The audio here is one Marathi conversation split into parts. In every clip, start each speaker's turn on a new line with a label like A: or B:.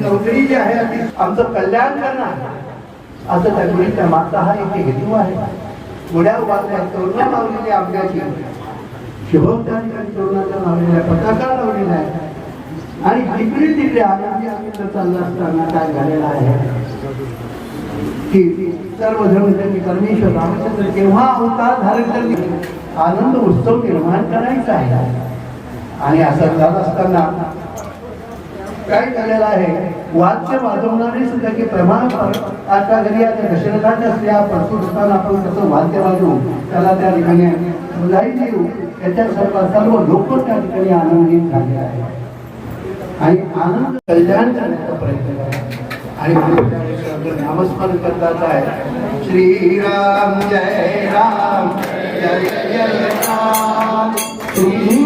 A: नोकरी जी आहे आमचं कल्याण करणार असं त्या माता हा एक हेतू आहे. गुढ्या उभारल्या तरुणा लावलेली आंब्याची शुभम तरुणाच्या लावलेल्या पताका लावलेल्या आहे आणि जिकडे तिकडे आम्ही आम्ही चालला असताना काय झालेलं आहे? की सर्वजण त्यांनी परमेश्वर रामचंद्र केव्हा अवतार धारण करणे आनंद उत्सव निर्माण करायचा आहे. आणि असं जात असताना काय झालेलं आहे? वाद्य वाजवणारे सुद्धा की प्रमाण आता घरी आता दशरथाच्या स्त्रिया प्रस्तुत असताना आपण कसं वाद्य वाजवू? त्याला त्या ठिकाणी मुलाही देऊ. त्याच्या सर्व सर्व लोक त्या ठिकाणी आनंदित झाले आहे आणि आनंद कल्याण करण्याचा प्रयत्न करा आणि नामस्मरण करतात आहे. श्रीराम जय राम. जय जय राम. श्रीराम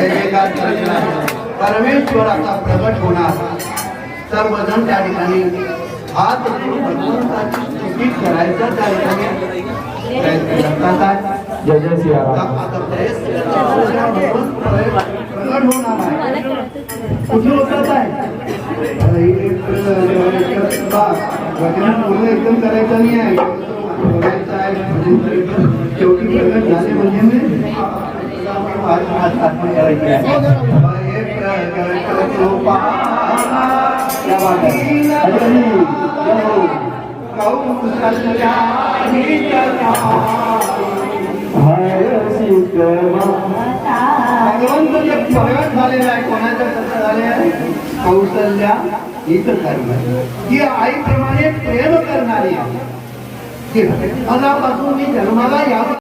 A: जयकार आहे. परमेश्वर आता प्रगट होणार सर्वजण त्या ठिकाणी हात भगवंताची स्तुती करायचं त्या ठिकाणी प्रयत्न करतात.
B: जय जय सियाराम
A: आता प्रगट होणार आहे कुठे होतात आहे ही वचन पूर्ण एकदम करायचं नाही आहे. शेवटी प्रगट झाले म्हणजे आहे कोणाच्या झाले आहे कौशल्या हित करणारी ही आईप्रमाणे प्रेम करणारी आहे. अनापासून मी जन्माला या